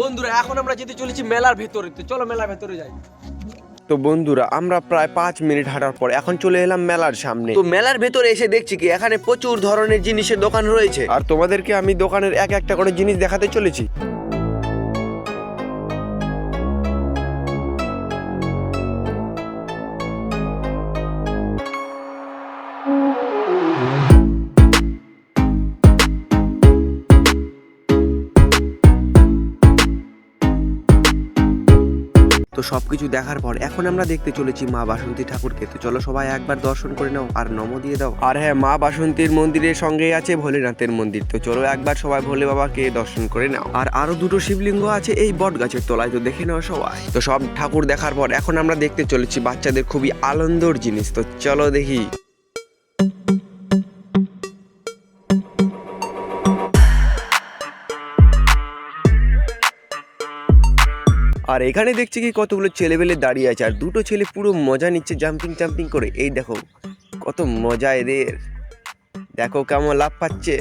বন্ধুরা এখন আমরা যেতে চলেছি মেলার ভেতরে। তো চলো মেলার ভেতরে যাই। তো বন্ধুরা আমরা প্রায় পাঁচ মিনিট হাঁটার পর এখন চলে এলাম মেলার সামনে। তো মেলার ভেতরে এসে দেখছি কি এখানে প্রচুর ধরনের জিনিসের দোকান রয়েছে। আর তোমাদেরকে আমি দোকানের এক একটা করে জিনিস দেখাতে চলেছি। তো সব কিছু দেখার পর এখন আমরা দেখতে চলেছি মা বাসন্তী ঠাকুরকে। তো চলো সবাই একবার দর্শন করে নাও আর নম দিয়ে দাও। আর হ্যাঁ মা বাসন্তীর মন্দিরের সঙ্গেই আছে ভোলেনাথের মন্দির। তো চলো একবার সবাই ভোলে বাবাকে দর্শন করে নাও। আর আরও দুটো শিবলিঙ্গ আছে এই বট গাছের তলায়, তো দেখে নাও সবাই। তো সব ঠাকুর দেখার পর এখন আমরা দেখতে চলেছি বাচ্চাদের খুবই আনন্দর জিনিস। তো চলো দেখি। আর এখানে দেখছি কি কতগুলো ছেলেবেলে দাঁড়িয়ে আছে আর দুটো ছেলে পুরো মজা নিচ্ছে জাম্পিং জাম্পিং করে। এই দেখো কত মজা এদের। দেখো কেমন লাভ পাচ্ছে।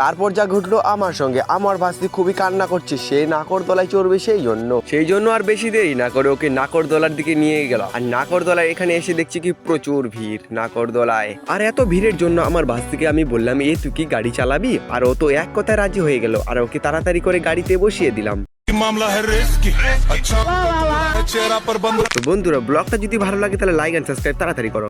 তারপর যা ঘটলো আমার সঙ্গে আমার ভাস্তি খুবই কান্না করছে সে নাকরদোলায় চড়বে সেই জন্য। সেই জন্য আর বেশি দেরি না করে ওকে নাকরদোলার দিকে নিয়ে গেল আর নাকরদোলায় এখানে এসে দেখছি কি প্রচুর ভিড় নাকরদোলায়। আর এত ভিড়ের জন্য আমার ভাস্তিকে আমি বললাম এ তুই কি গাড়ি চালাবি? আর ও তো এক কথায় রাজি হয়ে গেল আর ওকে তাড়াতাড়ি করে গাড়িতে বসিয়ে দিলাম। তো বন্ধুরা ব্লগটা যদি ভালো লাগে তাহলে লাইক অ্যান্ড সাবস্ক্রাইব তাড়াতাড়ি করো।